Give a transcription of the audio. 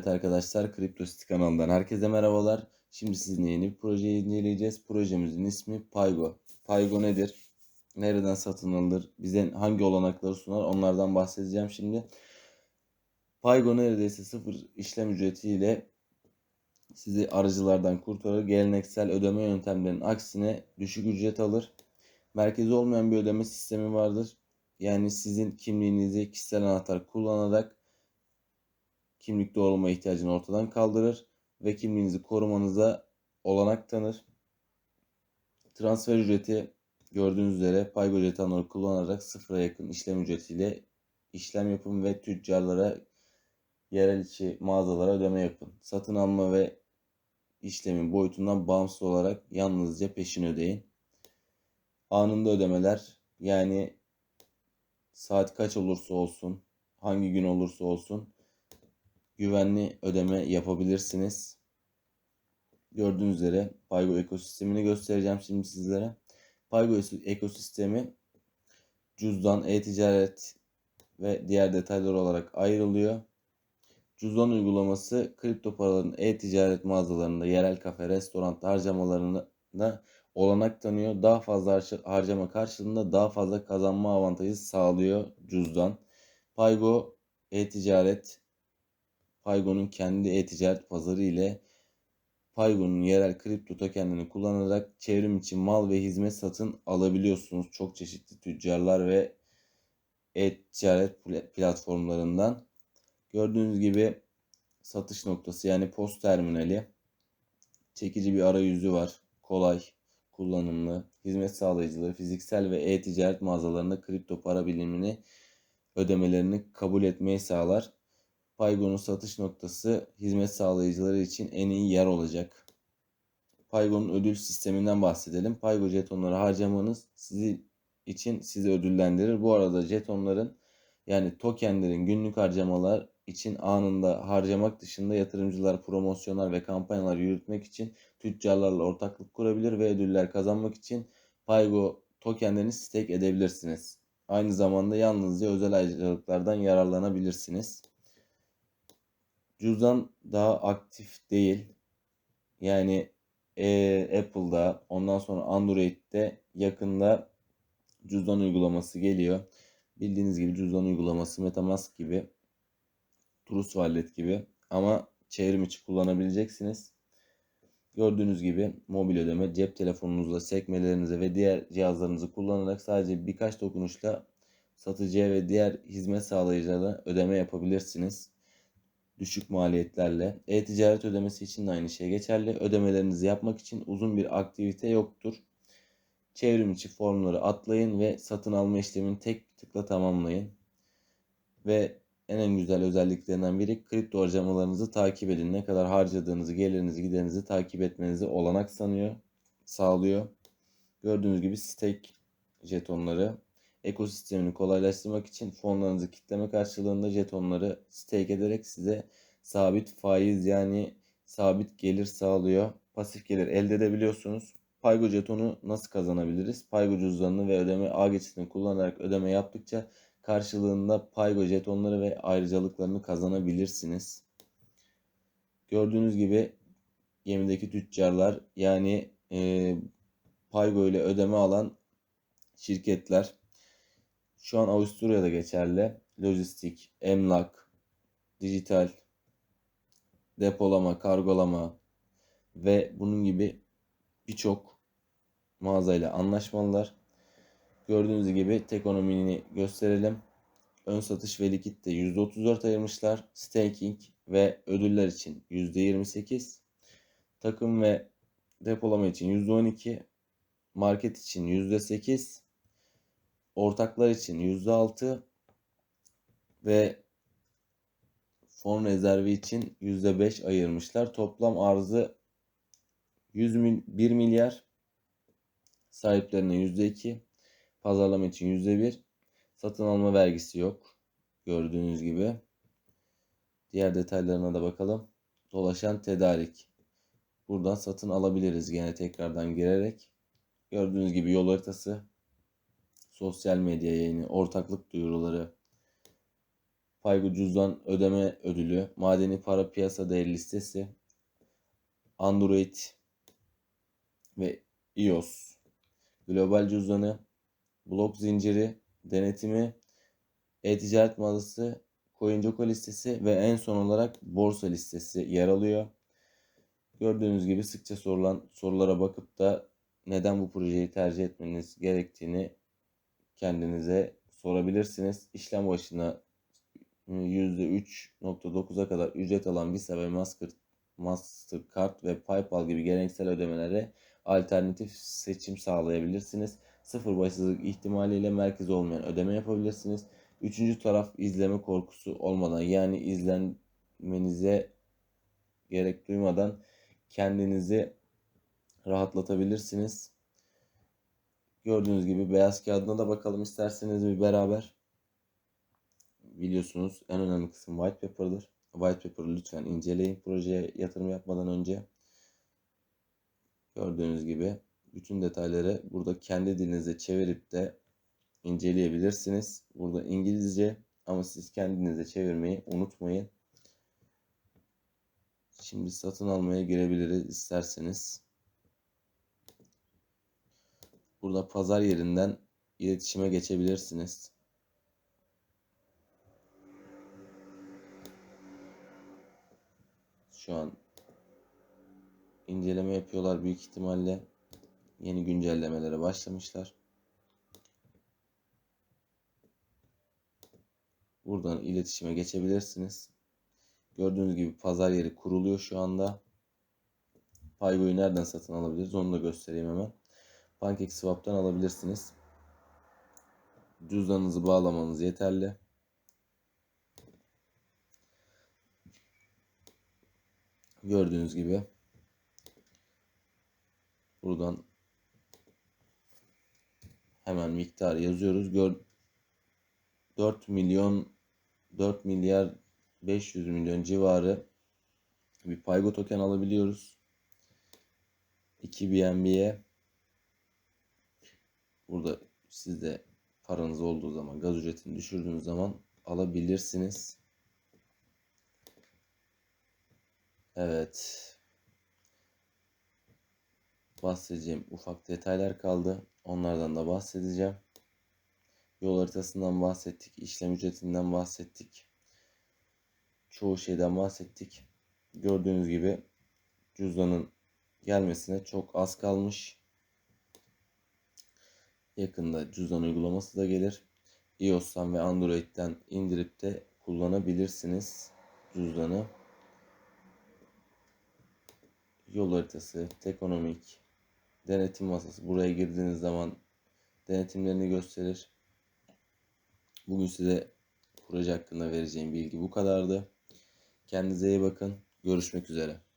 Evet arkadaşlar Kriptositi kanalından herkese merhabalar. Şimdi sizinle yeni bir projeyi inceleyeceğiz. Projemizin ismi Paygo. Paygo nedir? Nereden satın alınır? Bize hangi olanakları sunar? Onlardan bahsedeceğim şimdi. Paygo neredeyse sıfır işlem ücretiyle sizi aracılardan kurtarır. Geleneksel ödeme yöntemlerinin aksine düşük ücret alır. Merkezi olmayan bir ödeme sistemi vardır. Yani sizin kimliğinizi kişisel anahtar kullanarak kimlik doğrulama ihtiyacını ortadan kaldırır ve kimliğinizi korumanıza olanak tanır. Transfer ücreti gördüğünüz üzere Paygo jetonları kullanarak sıfıra yakın işlem ücretiyle işlem yapın ve tüccarlara yerel içi mağazalara ödeme yapın. Satın alma ve işlemin boyutundan bağımsız olarak yalnızca peşin ödeyin. Anında ödemeler yani saat kaç olursa olsun, hangi gün olursa olsun güvenli ödeme yapabilirsiniz. Gördüğünüz üzere Paygo ekosistemini göstereceğim şimdi sizlere. Paygo ekosistemi cüzdan, e-ticaret ve diğer detaylar olarak ayrılıyor. Cüzdan uygulaması kripto paraların e-ticaret mağazalarında, yerel kafe, restoran harcamalarına olanak tanıyor. Daha fazla harcama karşılığında daha fazla kazanma avantajı sağlıyor cüzdan. Paygo e-ticaret Paygo'nun kendi e-ticaret pazarı ile Paygo'nun yerel kripto tokenlerini kullanarak çevrim için mal ve hizmet satın alabiliyorsunuz. Çok çeşitli tüccarlar ve e-ticaret platformlarından. Gördüğünüz gibi satış noktası yani post terminali. Çekici bir arayüzü var. Kolay, kullanımlı, hizmet sağlayıcıları fiziksel ve e-ticaret mağazalarında kripto para birimini ödemelerini kabul etmeyi sağlar. Paygon'un satış noktası hizmet sağlayıcıları için en iyi yer olacak. Paygon'un ödül sisteminden bahsedelim. Paygo jetonları harcamanız sizi için sizi ödüllendirir. Bu arada jetonların yani tokenlerin günlük harcamalar için anında harcamak dışında yatırımcılar promosyonlar ve kampanyalar yürütmek için tüccarlarla ortaklık kurabilir ve ödüller kazanmak için Paygo tokenlerini stake edebilirsiniz. Aynı zamanda yalnızca özel ayrıcalıklardan yararlanabilirsiniz. Cüzdan daha aktif değil. Yani e, Apple'da ondan sonra Android'de yakında cüzdan uygulaması geliyor. Bildiğiniz gibi cüzdan uygulaması Metamask gibi, Trust Wallet gibi ama çevrim içi kullanabileceksiniz. Gördüğünüz gibi mobil ödeme cep telefonunuzla sekmelerinize ve diğer cihazlarınızı kullanarak sadece birkaç dokunuşla satıcıya ve diğer hizmet sağlayıcılara ödeme yapabilirsiniz düşük maliyetlerle. E-ticaret ödemesi için de aynı şey geçerli. Ödemelerinizi yapmak için uzun bir aktivite yoktur. Çevrim içi formları atlayın ve satın alma işlemini tek bir tıkla tamamlayın. Ve en en güzel özelliklerinden biri kripto harcamalarınızı takip edin. Ne kadar harcadığınızı, gelirinizi, giderinizi takip etmenizi olanak sanıyor, sağlıyor. Gördüğünüz gibi stake jetonları ekosistemini kolaylaştırmak için fonlarınızı kitleme karşılığında jetonları stake ederek size sabit faiz yani sabit gelir sağlıyor. Pasif gelir elde edebiliyorsunuz. Paygo jetonu nasıl kazanabiliriz? Paygo cüzdanını ve ödeme ağ geçitini kullanarak ödeme yaptıkça karşılığında Paygo jetonları ve ayrıcalıklarını kazanabilirsiniz. Gördüğünüz gibi gemideki tüccarlar yani e, Paygo ile ödeme alan şirketler şu an Avusturya'da geçerli. Lojistik, emlak, dijital, depolama, kargolama ve bunun gibi birçok mağazayla anlaşmalılar. Gördüğünüz gibi tek ekonomini gösterelim. Ön satış ve likitte %34 ayırmışlar. Staking ve ödüller için %28. Takım ve depolama için %12. Market için %8 ortaklar için %6 ve fon rezervi için %5 ayırmışlar. Toplam arzı 100 mil, 1 milyar sahiplerine %2 pazarlama için %1 satın alma vergisi yok. Gördüğünüz gibi. Diğer detaylarına da bakalım. Dolaşan tedarik. Buradan satın alabiliriz gene tekrardan girerek. Gördüğünüz gibi yol haritası sosyal medya yayını, ortaklık duyuruları, Paygo cüzdan ödeme ödülü, madeni para piyasa değeri listesi, Android ve iOS, global cüzdanı, blok zinciri, denetimi, e-ticaret mağazası, CoinJoco listesi ve en son olarak borsa listesi yer alıyor. Gördüğünüz gibi sıkça sorulan sorulara bakıp da neden bu projeyi tercih etmeniz gerektiğini kendinize sorabilirsiniz. İşlem başına %3.9'a kadar ücret alan Visa ve Master, Mastercard ve PayPal gibi geleneksel ödemelere alternatif seçim sağlayabilirsiniz. Sıfır başsızlık ihtimaliyle merkez olmayan ödeme yapabilirsiniz. Üçüncü taraf izleme korkusu olmadan yani izlenmenize gerek duymadan kendinizi rahatlatabilirsiniz. Gördüğünüz gibi beyaz kağıdına da bakalım isterseniz bir beraber. Biliyorsunuz en önemli kısım white paper'dır. White paper'ı lütfen inceleyin projeye yatırım yapmadan önce. Gördüğünüz gibi bütün detayları burada kendi dilinize çevirip de inceleyebilirsiniz. Burada İngilizce ama siz kendinize çevirmeyi unutmayın. Şimdi satın almaya girebiliriz isterseniz. Burada pazar yerinden iletişime geçebilirsiniz. Şu an inceleme yapıyorlar büyük ihtimalle. Yeni güncellemelere başlamışlar. Buradan iletişime geçebilirsiniz. Gördüğünüz gibi pazar yeri kuruluyor şu anda. Paygo'yu nereden satın alabiliriz onu da göstereyim hemen. PancakeSwap'tan alabilirsiniz. Cüzdanınızı bağlamanız yeterli. Gördüğünüz gibi buradan hemen miktarı yazıyoruz. Gör 4 milyon 4 milyar 500 milyon civarı bir Paygo token alabiliyoruz. 2 BNB'ye burada sizde paranız olduğu zaman gaz ücretini düşürdüğünüz zaman alabilirsiniz. Evet. Bahsedeceğim ufak detaylar kaldı. Onlardan da bahsedeceğim. Yol haritasından bahsettik, işlem ücretinden bahsettik. Çoğu şeyden bahsettik. Gördüğünüz gibi cüzdanın gelmesine çok az kalmış. Yakında cüzdan uygulaması da gelir. iOS'tan ve Android'den indirip de kullanabilirsiniz cüzdanı. Yol haritası, Tekonomik, denetim masası. Buraya girdiğiniz zaman denetimlerini gösterir. Bugün size proje hakkında vereceğim bilgi bu kadardı. Kendinize iyi bakın. Görüşmek üzere.